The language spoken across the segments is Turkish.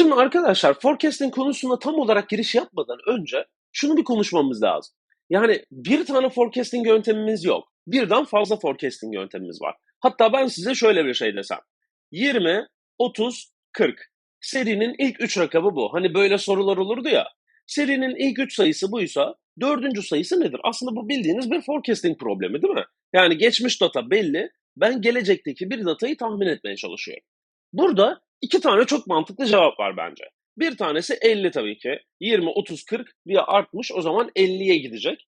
Şimdi arkadaşlar forecasting konusunda tam olarak giriş yapmadan önce şunu bir konuşmamız lazım. Yani bir tane forecasting yöntemimiz yok. Birden fazla forecasting yöntemimiz var. Hatta ben size şöyle bir şey desem. 20, 30, 40. Serinin ilk 3 rakamı bu. Hani böyle sorular olurdu ya. Serinin ilk 3 sayısı buysa dördüncü sayısı nedir? Aslında bu bildiğiniz bir forecasting problemi değil mi? Yani geçmiş data belli. Ben gelecekteki bir datayı tahmin etmeye çalışıyorum. Burada iki tane çok mantıklı cevap var bence. Bir tanesi 50 tabii ki. 20, 30, 40 diye artmış o zaman 50'ye gidecek.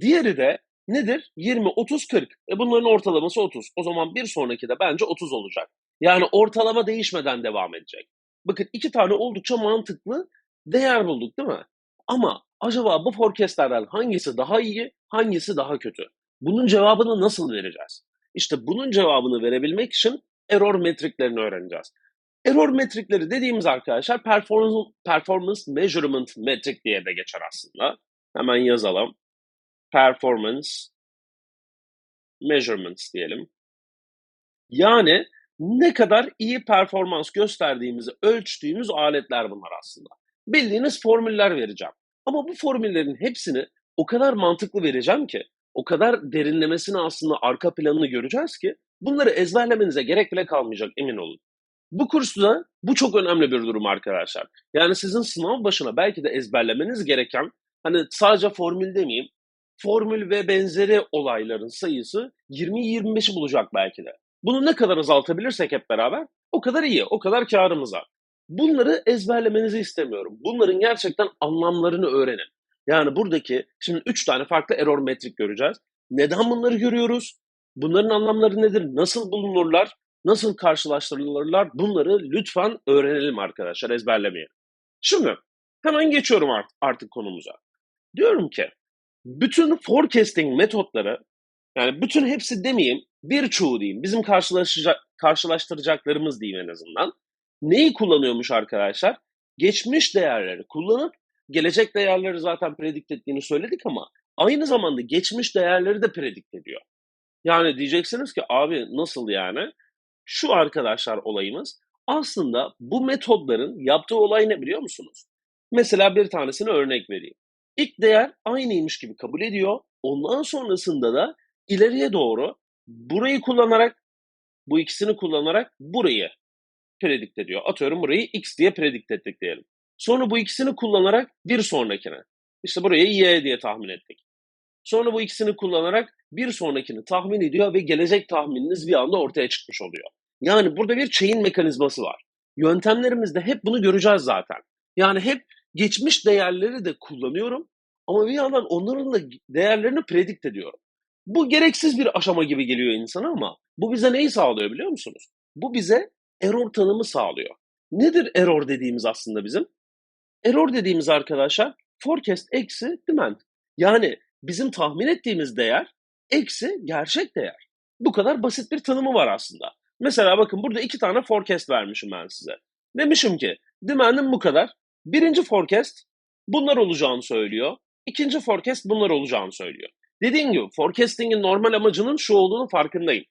Diğeri de nedir? 20, 30, 40. E bunların ortalaması 30. O zaman bir sonraki de bence 30 olacak. Yani ortalama değişmeden devam edecek. Bakın iki tane oldukça mantıklı değer bulduk değil mi? Ama acaba bu forecastlerden hangisi daha iyi, hangisi daha kötü? Bunun cevabını nasıl vereceğiz? İşte bunun cevabını verebilmek için error metriklerini öğreneceğiz. Error metrikleri dediğimiz arkadaşlar performance, performance measurement metrik diye de geçer aslında. Hemen yazalım. Performance measurements diyelim. Yani ne kadar iyi performans gösterdiğimizi ölçtüğümüz aletler bunlar aslında. Bildiğiniz formüller vereceğim. Ama bu formüllerin hepsini o kadar mantıklı vereceğim ki, o kadar derinlemesine aslında arka planını göreceğiz ki bunları ezberlemenize gerek bile kalmayacak emin olun. Bu kursta bu çok önemli bir durum arkadaşlar. Yani sizin sınav başına belki de ezberlemeniz gereken hani sadece formül demeyeyim, formül ve benzeri olayların sayısı 20-25'i bulacak belki de. Bunu ne kadar azaltabilirsek hep beraber o kadar iyi, o kadar karımız var. Bunları ezberlemenizi istemiyorum. Bunların gerçekten anlamlarını öğrenin. Yani buradaki şimdi 3 tane farklı error metrik göreceğiz. Neden bunları görüyoruz? Bunların anlamları nedir? Nasıl bulunurlar? Nasıl karşılaştırılırlar? Bunları lütfen öğrenelim arkadaşlar, ezberlemeyelim. Şimdi hemen geçiyorum artık konumuza. Diyorum ki bütün forecasting metotları yani bütün hepsi demeyeyim, birçoğu diyeyim. Bizim karşılaşacak, karşılaştıracaklarımız diyeyim en azından. Neyi kullanıyormuş arkadaşlar? Geçmiş değerleri kullanıp gelecek değerleri zaten predikt ettiğini söyledik ama aynı zamanda geçmiş değerleri de predikt ediyor. Yani diyeceksiniz ki abi nasıl yani? Şu arkadaşlar olayımız aslında bu metodların yaptığı olay ne biliyor musunuz? Mesela bir tanesini örnek vereyim. İlk değer aynıymış gibi kabul ediyor. Ondan sonrasında da ileriye doğru burayı kullanarak bu ikisini kullanarak burayı predikt ediyor. Atıyorum burayı x diye predikt ettik diyelim. Sonra bu ikisini kullanarak bir sonrakine. İşte burayı y diye tahmin ettik. Sonra bu ikisini kullanarak bir sonrakini tahmin ediyor ve gelecek tahmininiz bir anda ortaya çıkmış oluyor. Yani burada bir chain mekanizması var. Yöntemlerimizde hep bunu göreceğiz zaten. Yani hep geçmiş değerleri de kullanıyorum ama bir yandan onların da değerlerini predikt ediyorum. Bu gereksiz bir aşama gibi geliyor insana ama bu bize neyi sağlıyor biliyor musunuz? Bu bize error tanımı sağlıyor. Nedir error dediğimiz aslında bizim? Error dediğimiz arkadaşlar forecast eksi demand. Yani bizim tahmin ettiğimiz değer eksi gerçek değer. Bu kadar basit bir tanımı var aslında. Mesela bakın burada iki tane forecast vermişim ben size. Demişim ki demand'im bu kadar. Birinci forecast bunlar olacağını söylüyor. İkinci forecast bunlar olacağını söylüyor. Dediğim gibi forecasting'in normal amacının şu olduğunu farkındayım.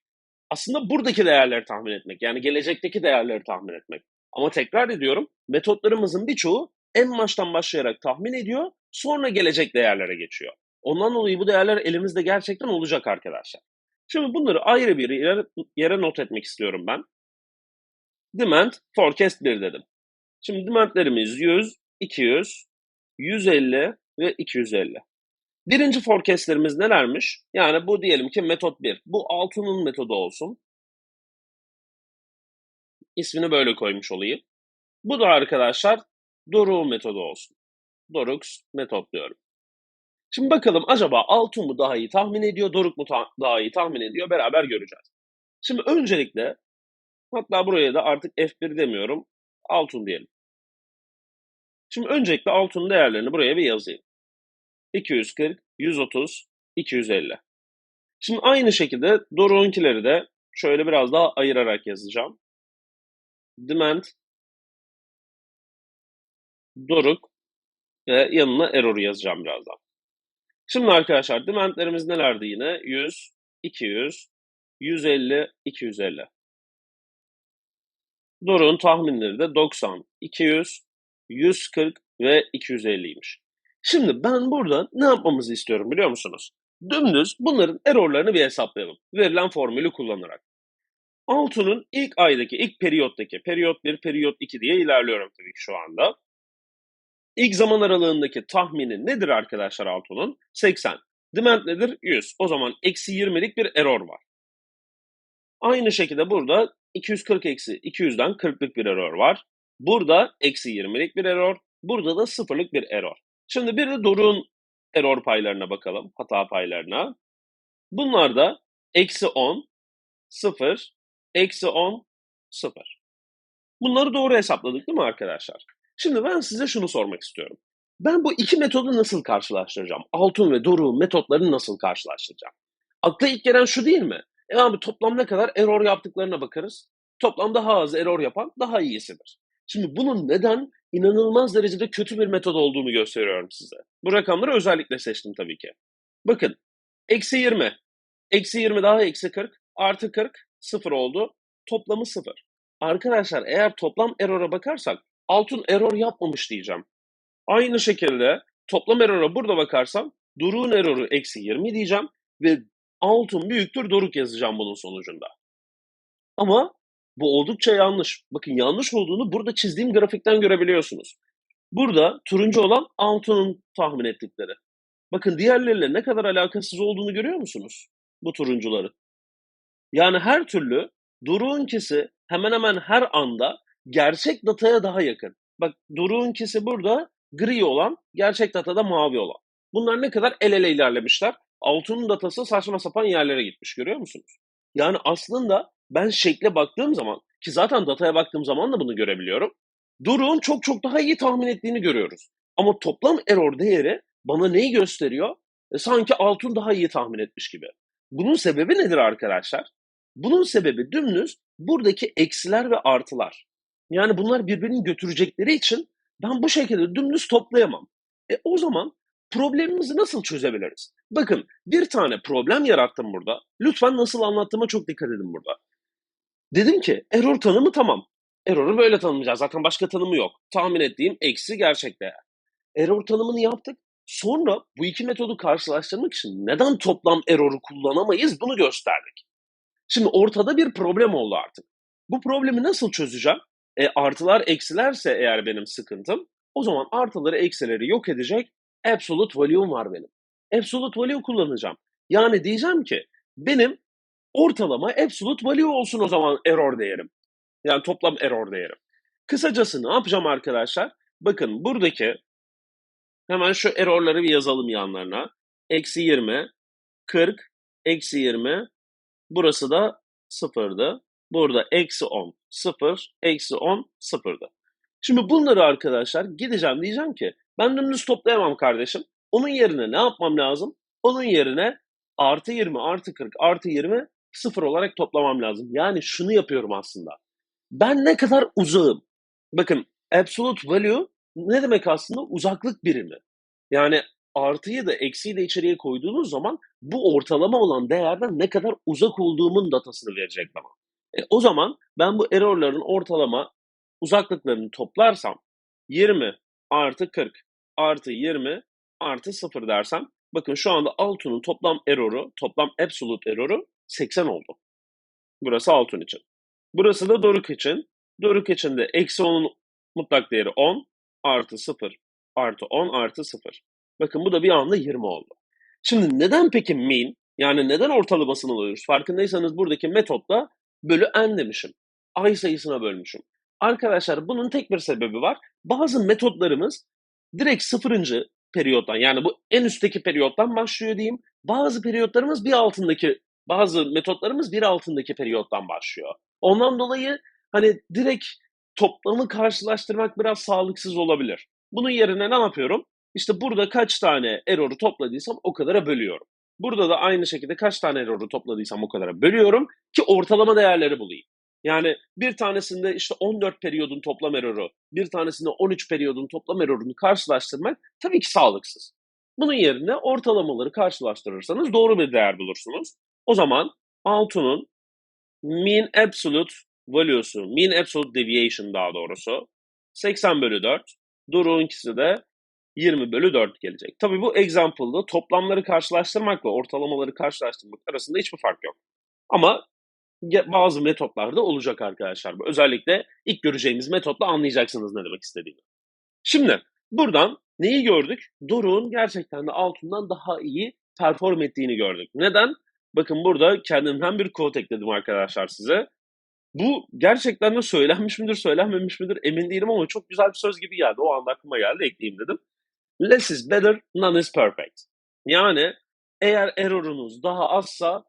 Aslında buradaki değerleri tahmin etmek. Yani gelecekteki değerleri tahmin etmek. Ama tekrar ediyorum metotlarımızın birçoğu en baştan başlayarak tahmin ediyor sonra gelecek değerlere geçiyor. Ondan dolayı bu değerler elimizde gerçekten olacak arkadaşlar. Şimdi bunları ayrı bir yere, yere not etmek istiyorum ben. Demand forecast 1 dedim. Şimdi demandlerimiz 100, 200, 150 ve 250. Birinci forecastlerimiz nelermiş? Yani bu diyelim ki metot 1. Bu altının metodu olsun. İsmini böyle koymuş olayım. Bu da arkadaşlar Doruk metodu olsun. Dorux metot diyorum. Şimdi bakalım acaba Altun mu daha iyi tahmin ediyor, Doruk mu ta- daha iyi tahmin ediyor beraber göreceğiz. Şimdi öncelikle hatta buraya da artık F1 demiyorum, Altun diyelim. Şimdi öncelikle Altun'un değerlerini buraya bir yazayım. 240, 130, 250. Şimdi aynı şekilde Doruk'unkileri de şöyle biraz daha ayırarak yazacağım. Demand, Doruk ve yanına error yazacağım birazdan. Şimdi arkadaşlar demandlerimiz nelerdi yine? 100, 200, 150, 250. Doruk'un tahminleri de 90, 200, 140 ve 250'ymiş. Şimdi ben burada ne yapmamızı istiyorum biliyor musunuz? Dümdüz bunların errorlarını bir hesaplayalım. Verilen formülü kullanarak. Altun'un ilk aydaki, ilk periyottaki, periyot 1, periyot 2 diye ilerliyorum tabii şu anda. İlk zaman aralığındaki tahmini nedir arkadaşlar Altun'un? 80. Demand nedir? 100. O zaman eksi 20'lik bir error var. Aynı şekilde burada 240 eksi 200'den 40'lık bir error var. Burada eksi 20'lik bir error. Burada da sıfırlık bir error. Şimdi bir de Doruk'un error paylarına bakalım. Hata paylarına. Bunlar da eksi 10, 0, eksi 10, 0. Bunları doğru hesapladık değil mi arkadaşlar? Şimdi ben size şunu sormak istiyorum. Ben bu iki metodu nasıl karşılaştıracağım? Altun ve Doruk'un metotlarını nasıl karşılaştıracağım? Akla ilk gelen şu değil mi? E abi toplam ne kadar error yaptıklarına bakarız. Toplam daha az error yapan daha iyisidir. Şimdi bunun neden inanılmaz derecede kötü bir metod olduğunu gösteriyorum size. Bu rakamları özellikle seçtim tabii ki. Bakın, eksi 20, eksi 20 daha eksi 40, artı 40, 0 oldu. Toplamı 0. Arkadaşlar eğer toplam error'a bakarsak altın error yapmamış diyeceğim. Aynı şekilde toplam error'a burada bakarsam Doruk'un error'u eksi 20 diyeceğim ve altın büyüktür Doruk yazacağım bunun sonucunda. Ama bu oldukça yanlış. Bakın yanlış olduğunu burada çizdiğim grafikten görebiliyorsunuz. Burada turuncu olan altının tahmin ettikleri. Bakın diğerleriyle ne kadar alakasız olduğunu görüyor musunuz? Bu turuncuları. Yani her türlü Doruk'unkisi hemen hemen her anda gerçek dataya daha yakın. Bak Doruk'unkisi burada gri olan, gerçek datada mavi olan. Bunlar ne kadar el ele ilerlemişler. Altının datası saçma sapan yerlere gitmiş görüyor musunuz? Yani aslında ben şekle baktığım zaman ki zaten dataya baktığım zaman da bunu görebiliyorum. Doruk'un çok çok daha iyi tahmin ettiğini görüyoruz. Ama toplam error değeri bana neyi gösteriyor? E, sanki Altun daha iyi tahmin etmiş gibi. Bunun sebebi nedir arkadaşlar? Bunun sebebi dümdüz buradaki eksiler ve artılar. Yani bunlar birbirini götürecekleri için ben bu şekilde dümdüz toplayamam. E o zaman problemimizi nasıl çözebiliriz? Bakın bir tane problem yarattım burada. Lütfen nasıl anlattığıma çok dikkat edin burada. Dedim ki error tanımı tamam. Error'u böyle tanımlayacağız. Zaten başka tanımı yok. Tahmin ettiğim eksi gerçek değer. Error tanımını yaptık. Sonra bu iki metodu karşılaştırmak için neden toplam error'u kullanamayız bunu gösterdik. Şimdi ortada bir problem oldu artık. Bu problemi nasıl çözeceğim? E, artılar eksilerse eğer benim sıkıntım o zaman artıları eksileri yok edecek absolute value'm var benim. Absolute value kullanacağım. Yani diyeceğim ki benim ortalama absolute value olsun o zaman error değerim. Yani toplam error değerim. Kısacası ne yapacağım arkadaşlar? Bakın buradaki hemen şu errorları bir yazalım yanlarına. Eksi 20, 40, eksi 20, burası da sıfırdı. Burada eksi 10, 0, eksi 10, 0'dı. Şimdi bunları arkadaşlar gideceğim diyeceğim ki ben dümdüz toplayamam kardeşim. Onun yerine ne yapmam lazım? Onun yerine artı 20, artı 40, artı 20 sıfır olarak toplamam lazım. Yani şunu yapıyorum aslında. Ben ne kadar uzağım? Bakın absolute value ne demek aslında? Uzaklık birimi. Yani artıyı da eksiyi de içeriye koyduğunuz zaman bu ortalama olan değerden ne kadar uzak olduğumun datasını verecek bana. E, o zaman ben bu errorların ortalama uzaklıklarını toplarsam 20 artı 40 artı 20 artı 0 dersem bakın şu anda Altun'un toplam error'u, toplam absolute error'u 80 oldu. Burası Altun için. Burası da Doruk için. Doruk için de eksi 10'un mutlak değeri 10 artı 0 artı 10 artı 0. Bakın bu da bir anda 20 oldu. Şimdi neden peki mean yani neden ortalamasını alıyoruz? Farkındaysanız buradaki metotla bölü n demişim. Ay sayısına bölmüşüm. Arkadaşlar bunun tek bir sebebi var. Bazı metotlarımız direkt sıfırıncı periyottan yani bu en üstteki periyottan başlıyor diyeyim. Bazı periyotlarımız bir altındaki bazı metotlarımız bir altındaki periyottan başlıyor. Ondan dolayı hani direkt toplamı karşılaştırmak biraz sağlıksız olabilir. Bunun yerine ne yapıyorum? İşte burada kaç tane error'u topladıysam o kadara bölüyorum. Burada da aynı şekilde kaç tane error'u topladıysam o kadara bölüyorum ki ortalama değerleri bulayım. Yani bir tanesinde işte 14 periyodun toplam error'u, bir tanesinde 13 periyodun toplam error'unu karşılaştırmak tabii ki sağlıksız. Bunun yerine ortalamaları karşılaştırırsanız doğru bir değer bulursunuz. O zaman Altun'un mean absolute value'su, mean absolute deviation daha doğrusu 80 bölü 4. Doruk'unkisi de 20 bölü 4 gelecek. Tabii bu example'da toplamları karşılaştırmakla ortalamaları karşılaştırmak arasında hiçbir fark yok. Ama bazı metotlarda olacak arkadaşlar. Özellikle ilk göreceğimiz metotla anlayacaksınız ne demek istediğimi. Şimdi buradan neyi gördük? Doruk'un gerçekten de altından daha iyi perform ettiğini gördük. Neden? Bakın burada kendimden bir quote ekledim arkadaşlar size. Bu gerçekten de söylenmiş midir, söylenmemiş midir emin değilim ama çok güzel bir söz gibi geldi. O anda aklıma geldi, ekleyeyim dedim. Less is better, none is perfect. Yani eğer error'unuz daha azsa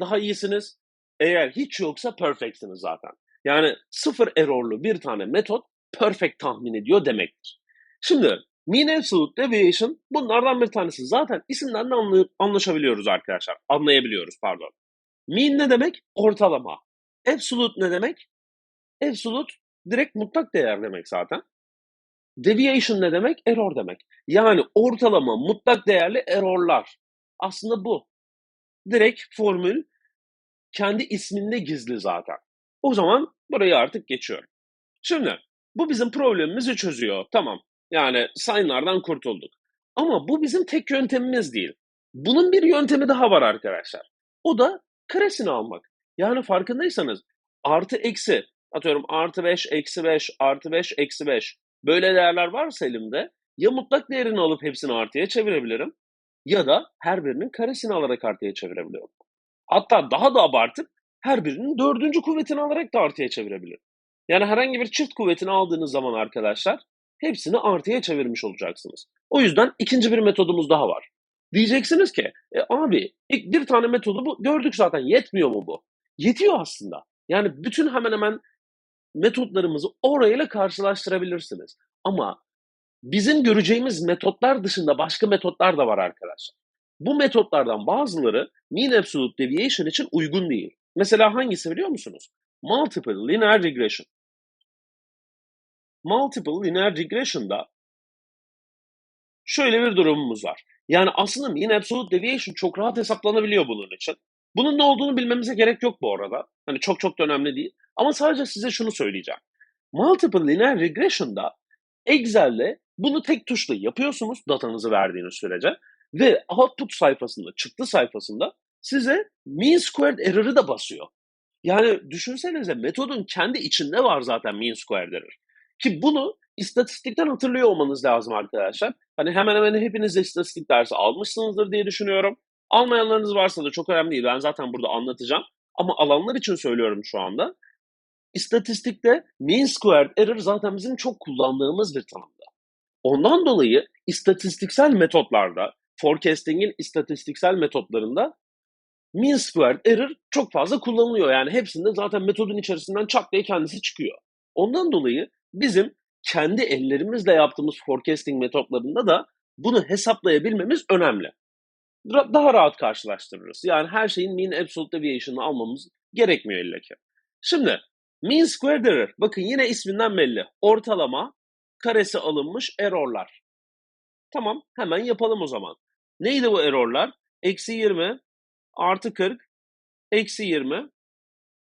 daha iyisiniz. Eğer hiç yoksa perfectsiniz zaten. Yani sıfır errorlu bir tane metot perfect tahmin ediyor demektir. Şimdi mean absolute deviation bunlardan bir tanesi. Zaten isimden de anlaşabiliyoruz arkadaşlar. Anlayabiliyoruz pardon. Mean ne demek? Ortalama. Absolute ne demek? Absolute direkt mutlak değer demek zaten. Deviation ne demek? Error demek. Yani ortalama mutlak değerli errorlar. Aslında bu. Direkt formül kendi isminde gizli zaten. O zaman burayı artık geçiyorum. Şimdi bu bizim problemimizi çözüyor. Tamam. Yani signlardan kurtulduk. Ama bu bizim tek yöntemimiz değil. Bunun bir yöntemi daha var arkadaşlar. O da karesini almak. Yani farkındaysanız artı eksi atıyorum artı 5 eksi 5 artı 5 eksi 5 böyle değerler varsa elimde ya mutlak değerini alıp hepsini artıya çevirebilirim ya da her birinin karesini alarak artıya çevirebilirim. Hatta daha da abartıp her birinin dördüncü kuvvetini alarak da artıya çevirebilirim. Yani herhangi bir çift kuvvetini aldığınız zaman arkadaşlar hepsini artıya çevirmiş olacaksınız. O yüzden ikinci bir metodumuz daha var. Diyeceksiniz ki e, abi ilk bir tane metodu bu gördük zaten yetmiyor mu bu? Yetiyor aslında. Yani bütün hemen hemen metotlarımızı orayla karşılaştırabilirsiniz. Ama bizim göreceğimiz metotlar dışında başka metotlar da var arkadaşlar. Bu metotlardan bazıları mean absolute deviation için uygun değil. Mesela hangisi biliyor musunuz? Multiple linear regression. Multiple linear regression'da şöyle bir durumumuz var. Yani aslında mean absolute deviation çok rahat hesaplanabiliyor bunun için. Bunun ne olduğunu bilmemize gerek yok bu arada. Hani çok çok da önemli değil. Ama sadece size şunu söyleyeceğim. Multiple linear regression'da Excel'le bunu tek tuşla yapıyorsunuz datanızı verdiğiniz sürece ve output sayfasında, çıktı sayfasında size mean squared error'ı da basıyor. Yani düşünsenize metodun kendi içinde var zaten mean squared error. Ki bunu istatistikten hatırlıyor olmanız lazım arkadaşlar. Hani hemen hemen hepiniz de istatistik dersi almışsınızdır diye düşünüyorum. Almayanlarınız varsa da çok önemli değil. Ben zaten burada anlatacağım. Ama alanlar için söylüyorum şu anda. İstatistikte mean squared error zaten bizim çok kullandığımız bir tanımda. Ondan dolayı istatistiksel metotlarda, forecasting'in istatistiksel metotlarında mean squared error çok fazla kullanılıyor. Yani hepsinde zaten metodun içerisinden çat diye kendisi çıkıyor. Ondan dolayı bizim kendi ellerimizle yaptığımız forecasting metotlarında da bunu hesaplayabilmemiz önemli. Daha rahat karşılaştırırız. Yani her şeyin mean absolute deviation'ını almamız gerekmiyor illa ki. Şimdi mean squared error. Bakın yine isminden belli. Ortalama karesi alınmış errorlar. Tamam hemen yapalım o zaman. Neydi bu errorlar? Eksi 20 artı 40 eksi 20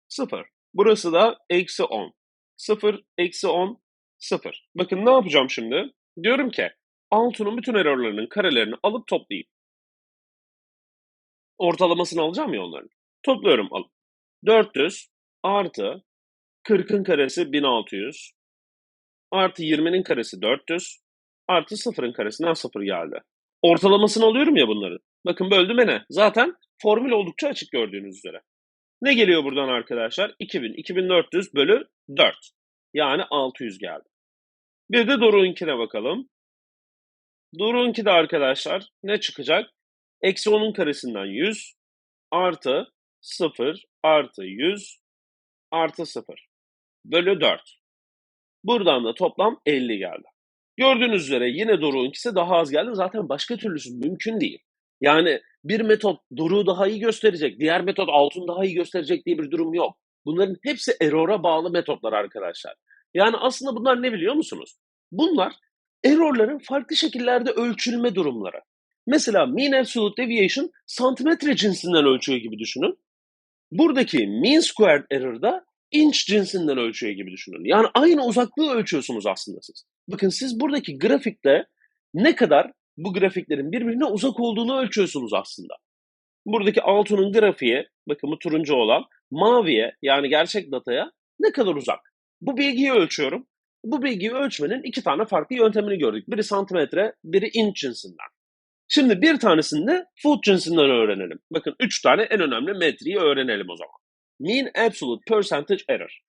0. Burası da eksi 10. 0 eksi 10 0. Bakın ne yapacağım şimdi? Diyorum ki altının bütün errorlarının karelerini alıp toplayayım. Ortalamasını alacağım ya onların. Topluyorum alıp. 400 artı 40'ın karesi 1600 artı 20'nin karesi 400 artı 0'ın karesinden 0 geldi. Ortalamasını alıyorum ya bunların. Bakın böldüm ne? Zaten formül oldukça açık gördüğünüz üzere. Ne geliyor buradan arkadaşlar? 2000, 2400 bölü 4. Yani 600 geldi. Bir de Doruk'unkine bakalım. Doruk'unki de arkadaşlar ne çıkacak? Eksi 10'un karesinden 100 artı 0 artı 100 artı 0 bölü 4. Buradan da toplam 50 geldi. Gördüğünüz üzere yine Doruk'unkisi daha az geldi. Zaten başka türlüsü mümkün değil. Yani bir metot Doruk'u daha iyi gösterecek, diğer metot Altun daha iyi gösterecek diye bir durum yok. Bunların hepsi error'a bağlı metotlar arkadaşlar. Yani aslında bunlar ne biliyor musunuz? Bunlar errorların farklı şekillerde ölçülme durumları. Mesela mean absolute deviation santimetre cinsinden ölçüyor gibi düşünün. Buradaki mean squared error da inç cinsinden ölçüyor gibi düşünün. Yani aynı uzaklığı ölçüyorsunuz aslında siz. Bakın siz buradaki grafikte ne kadar bu grafiklerin birbirine uzak olduğunu ölçüyorsunuz aslında. Buradaki altının grafiği, bakın bu turuncu olan, maviye yani gerçek dataya ne kadar uzak? Bu bilgiyi ölçüyorum. Bu bilgiyi ölçmenin iki tane farklı yöntemini gördük. Biri santimetre, biri inç cinsinden. Şimdi bir tanesini de foot cinsinden öğrenelim. Bakın üç tane en önemli metreyi öğrenelim o zaman. Mean Absolute Percentage Error.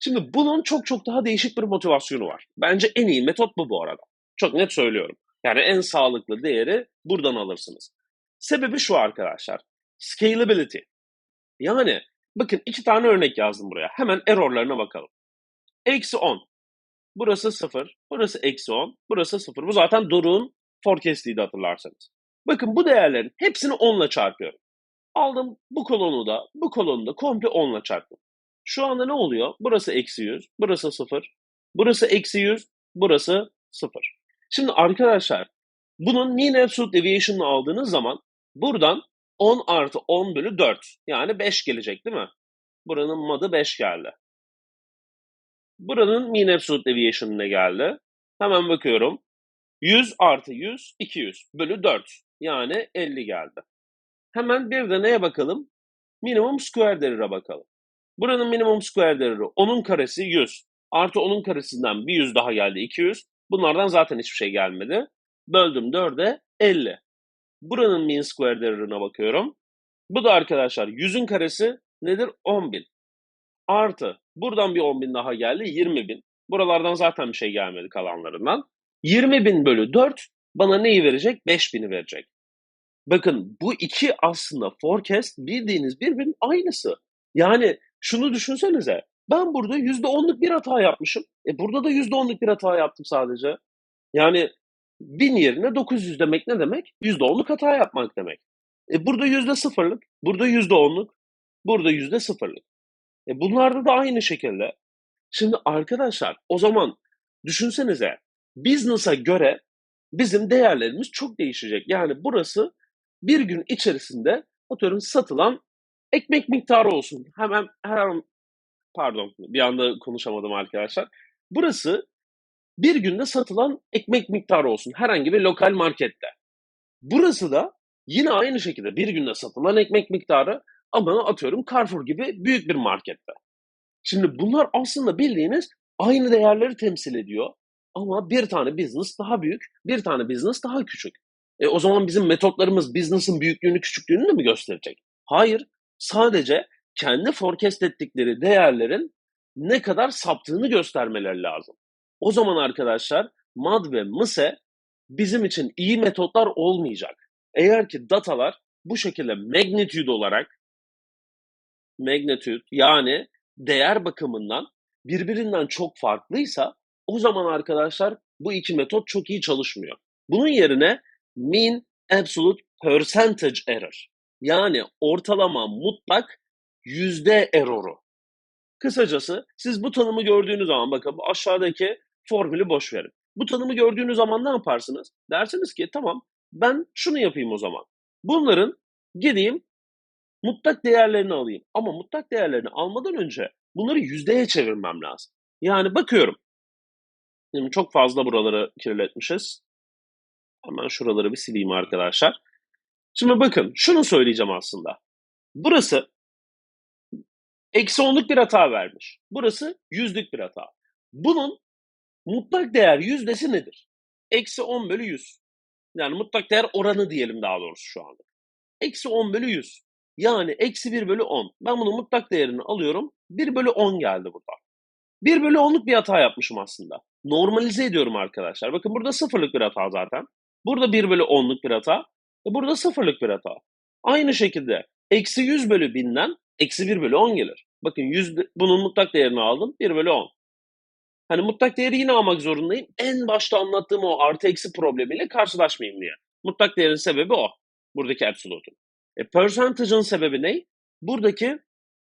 Şimdi bunun çok çok daha değişik bir motivasyonu var. Bence en iyi metot bu bu arada. Çok net söylüyorum. Yani en sağlıklı değeri buradan alırsınız. Sebebi şu arkadaşlar. Scalability. Yani bakın iki tane örnek yazdım buraya. Hemen errorlarına bakalım. Eksi 10. Burası 0. Burası eksi 10. Burası 0. Bu zaten Doruk'un forecast'iydi hatırlarsanız. Bakın bu değerlerin hepsini 10 ile çarpıyorum. Aldım bu kolonu da bu kolonu da komple 10 ile çarptım. Şu anda ne oluyor? Burası eksi 100. Burası 0. Burası eksi 100. Burası 0. Şimdi arkadaşlar bunun mean absolute deviation'ını aldığınız zaman buradan 10 artı 10 bölü 4 yani 5 gelecek değil mi? Buranın madı 5 geldi. Buranın mean absolute deviation ne geldi? Hemen bakıyorum. 100 artı 100 200 bölü 4 yani 50 geldi. Hemen bir de neye bakalım? Minimum square error'a bakalım. Buranın minimum square error'ı 10'un karesi 100. Artı 10'un karesinden bir 100 daha geldi 200. Bunlardan zaten hiçbir şey gelmedi. Böldüm 4'e 50. Buranın mean square error'ına bakıyorum. Bu da arkadaşlar 100'ün karesi nedir? 10.000. Artı buradan bir 10.000 daha geldi 20.000. Buralardan zaten bir şey gelmedi kalanlarından. 20.000 bölü 4 bana neyi verecek? 5.000'i verecek. Bakın bu iki aslında forecast bildiğiniz birbirinin aynısı. Yani şunu düşünsenize. Ben burada %10'luk bir hata yapmışım. E burada da %10'luk bir hata yaptım sadece. Yani 1000 yerine 900 demek ne demek? %10'luk hata yapmak demek. E burada %0'lık, burada %10'luk, burada %0'lık. E bunlarda da aynı şekilde. Şimdi arkadaşlar o zaman düşünsenize business'a göre bizim değerlerimiz çok değişecek. Yani burası bir gün içerisinde atıyorum satılan ekmek miktarı olsun. Hemen her an pardon bir anda konuşamadım arkadaşlar. Burası bir günde satılan ekmek miktarı olsun herhangi bir lokal markette. Burası da yine aynı şekilde bir günde satılan ekmek miktarı ama atıyorum Carrefour gibi büyük bir markette. Şimdi bunlar aslında bildiğiniz aynı değerleri temsil ediyor. Ama bir tane business daha büyük, bir tane business daha küçük. E o zaman bizim metotlarımız business'ın büyüklüğünü, küçüklüğünü de mi gösterecek? Hayır. Sadece kendi forecast ettikleri değerlerin ne kadar saptığını göstermeleri lazım. O zaman arkadaşlar MAD ve MISE bizim için iyi metotlar olmayacak. Eğer ki datalar bu şekilde magnitude olarak magnitude yani değer bakımından birbirinden çok farklıysa o zaman arkadaşlar bu iki metot çok iyi çalışmıyor. Bunun yerine mean absolute percentage error yani ortalama mutlak yüzde erroru. Kısacası siz bu tanımı gördüğünüz zaman bakın aşağıdaki formülü boş verin. Bu tanımı gördüğünüz zaman ne yaparsınız? Dersiniz ki tamam ben şunu yapayım o zaman. Bunların gideyim mutlak değerlerini alayım. Ama mutlak değerlerini almadan önce bunları yüzdeye çevirmem lazım. Yani bakıyorum. Şimdi çok fazla buraları kirletmişiz. Hemen şuraları bir sileyim arkadaşlar. Şimdi bakın şunu söyleyeceğim aslında. Burası eksi onluk bir hata vermiş. Burası yüzlük bir hata. Bunun mutlak değer yüzdesi nedir? Eksi 10 bölü 100. Yani mutlak değer oranı diyelim daha doğrusu şu anda. Eksi 10 bölü 100. Yani eksi 1 bölü 10. Ben bunun mutlak değerini alıyorum. 1 bölü 10 geldi burada. 1 bölü 10'luk bir hata yapmışım aslında. Normalize ediyorum arkadaşlar. Bakın burada sıfırlık bir hata zaten. Burada 1 bölü 10'luk bir hata. E burada sıfırlık bir hata. Aynı şekilde eksi 100 bölü 1000'den eksi 1 bölü 10 gelir. Bakın 100, bunun mutlak değerini aldım. 1 bölü 10. Hani mutlak değeri yine almak zorundayım. En başta anlattığım o artı eksi problemiyle karşılaşmayayım diye. Mutlak değerin sebebi o. Buradaki absolute'un. E, percentage'ın sebebi ne? Buradaki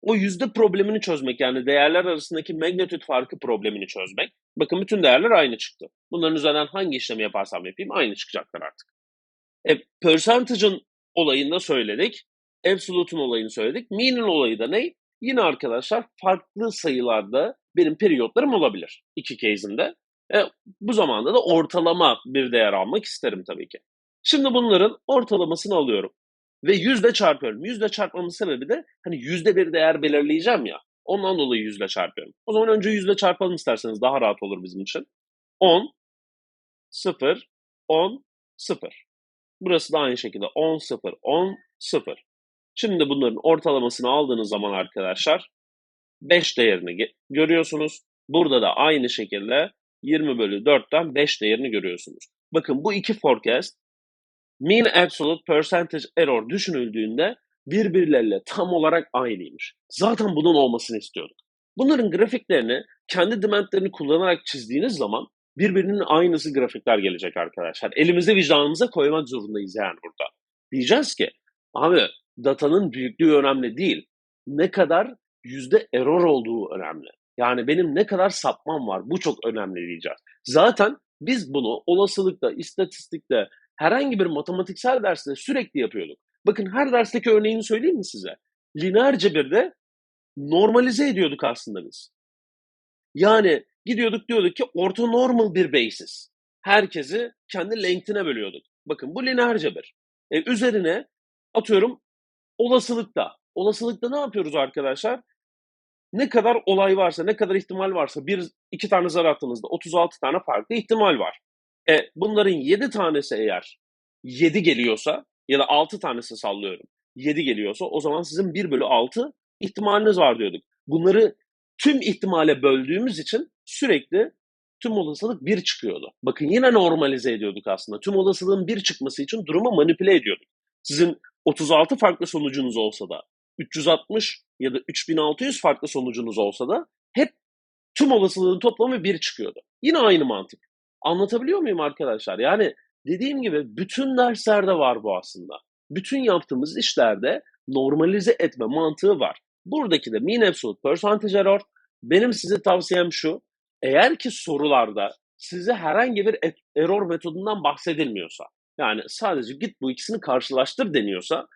o yüzde problemini çözmek yani değerler arasındaki magnitude farkı problemini çözmek. Bakın bütün değerler aynı çıktı. Bunların üzerinden hangi işlemi yaparsam yapayım aynı çıkacaklar artık. E, percentage'ın olayını da söyledik. Absolute'un olayını söyledik. Mean'in olayı da ne? Yine arkadaşlar farklı sayılarda benim periyotlarım olabilir iki case'inde. E, bu zamanda da ortalama bir değer almak isterim tabii ki. Şimdi bunların ortalamasını alıyorum ve yüzde çarpıyorum. Yüzde çarpmamın sebebi de hani yüzde bir değer belirleyeceğim ya. Ondan dolayı yüzde çarpıyorum. O zaman önce yüzde çarpalım isterseniz daha rahat olur bizim için. 10, 0, 10, 0. Burası da aynı şekilde 10, 0, 10, 0. Şimdi bunların ortalamasını aldığınız zaman arkadaşlar 5 değerini görüyorsunuz. Burada da aynı şekilde 20 bölü 4'ten 5 değerini görüyorsunuz. Bakın bu iki forecast mean absolute percentage error düşünüldüğünde birbirleriyle tam olarak aynıymış. Zaten bunun olmasını istiyorduk. Bunların grafiklerini kendi dimentlerini kullanarak çizdiğiniz zaman birbirinin aynısı grafikler gelecek arkadaşlar. Elimizde vicdanımıza koymak zorundayız yani burada. Diyeceğiz ki abi datanın büyüklüğü önemli değil. Ne kadar yüzde error olduğu önemli. Yani benim ne kadar sapmam var bu çok önemli diyeceğiz. Zaten biz bunu olasılıkta, istatistikte, herhangi bir matematiksel derste sürekli yapıyorduk. Bakın her dersteki örneğini söyleyeyim mi size? Lineer cebirde normalize ediyorduk aslında biz. Yani gidiyorduk diyorduk ki ortonormal bir basis. Herkesi kendi length'ine bölüyorduk. Bakın bu lineer cebir. E, üzerine atıyorum olasılıkta. Olasılıkta ne yapıyoruz arkadaşlar? Ne kadar olay varsa, ne kadar ihtimal varsa bir iki tane zar attığınızda 36 tane farklı ihtimal var. E, bunların 7 tanesi eğer 7 geliyorsa ya da 6 tanesi sallıyorum 7 geliyorsa o zaman sizin 1 bölü 6 ihtimaliniz var diyorduk. Bunları tüm ihtimale böldüğümüz için sürekli tüm olasılık 1 çıkıyordu. Bakın yine normalize ediyorduk aslında. Tüm olasılığın 1 çıkması için durumu manipüle ediyorduk. Sizin 36 farklı sonucunuz olsa da 360 ya da 3600 farklı sonucunuz olsa da hep tüm olasılığın toplamı 1 çıkıyordu. Yine aynı mantık. Anlatabiliyor muyum arkadaşlar? Yani dediğim gibi bütün derslerde var bu aslında. Bütün yaptığımız işlerde normalize etme mantığı var. Buradaki de mean absolute percentage error. Benim size tavsiyem şu. Eğer ki sorularda size herhangi bir error metodundan bahsedilmiyorsa, yani sadece git bu ikisini karşılaştır deniyorsa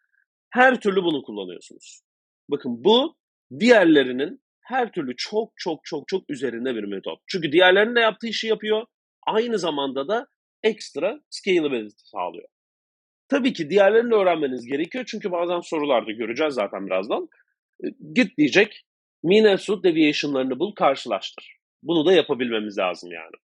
her türlü bunu kullanıyorsunuz. Bakın bu diğerlerinin her türlü çok çok çok çok üzerinde bir metot. Çünkü diğerlerinin de yaptığı işi yapıyor. Aynı zamanda da ekstra scalability sağlıyor. Tabii ki diğerlerini de öğrenmeniz gerekiyor. Çünkü bazen sorularda göreceğiz zaten birazdan. Git diyecek, mean absolute deviation'larını bul, karşılaştır. Bunu da yapabilmemiz lazım yani.